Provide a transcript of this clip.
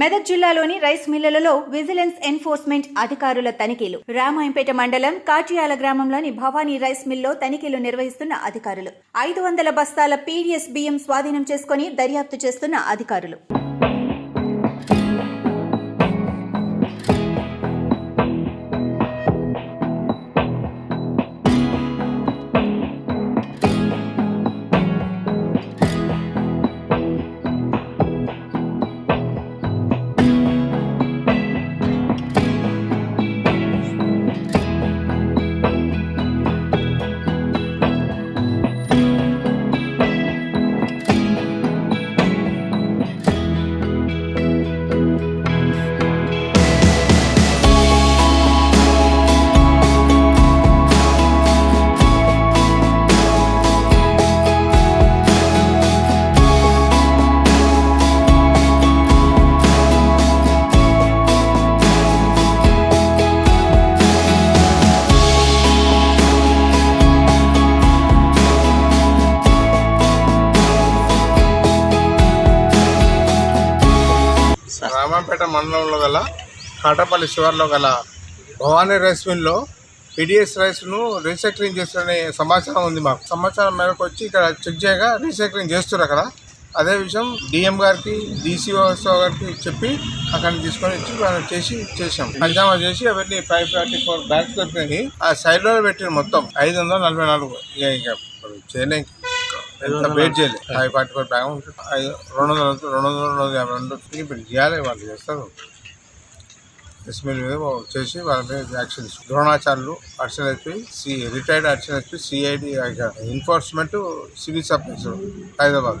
మెదక్ జిల్లాలోని rice మిల్లలలో vigilance enforcement అధికారుల తనిఖీలు. రామాయంపేట మండలం కాటియాల గ్రామంలోని భవానీ రైస్ మిల్లో తనిఖీలు నిర్వహిస్తున్న అధికారులు. ఐదు వందల బస్తాల పీడీఎస్ బియ్యం స్వాధీనం చేసుకుని దర్యాప్తు చేస్తున్న అధికారులు. రామంపేట మండలంలో గల కాటపల్లి శివార్లో గల భవానీ రైస్ మిల్లో పిడిఎస్ రైస్ను రీసైక్లింగ్ చేస్తున్న సమాచారం ఉంది మాకు. సమాచారం మేరకు వచ్చి ఇక్కడ చెక్ చేయగా రీసైక్లింగ్ చేస్తున్నారు అక్కడ. అదే విషయం డిఎం గారికి డీసీఓ గారికి చెప్పి అక్కడ తీసుకొని వచ్చి మనం చేసి చేసాం పంచామా చేసి అవన్నీ ఫైవ్ ఫార్టీ ఫోర్ బ్యాగ్స్ దొరికినాయి. ఆ సైడ్లో పెట్టిన మొత్తం. ఐదు వందల నలభై నాలుగు. ఇంకా చేయలేం ఎంత వెయిట్ చేయలేదు ఫైవ్ ఫార్టీ ఫోర్ బ్యాగ్ ఉంటుంది రెండు వందల రెండు వందల రెండు వందల యాభై రెండు ఇప్పుడు చేయాలి వాళ్ళు చేస్తారు. ఎస్ఎంఎల్ మీద చేసి వాళ్ళ మీద action Dronacharyulu additional SP C retired additional SP CID enforcement civil supplies Hyderabad.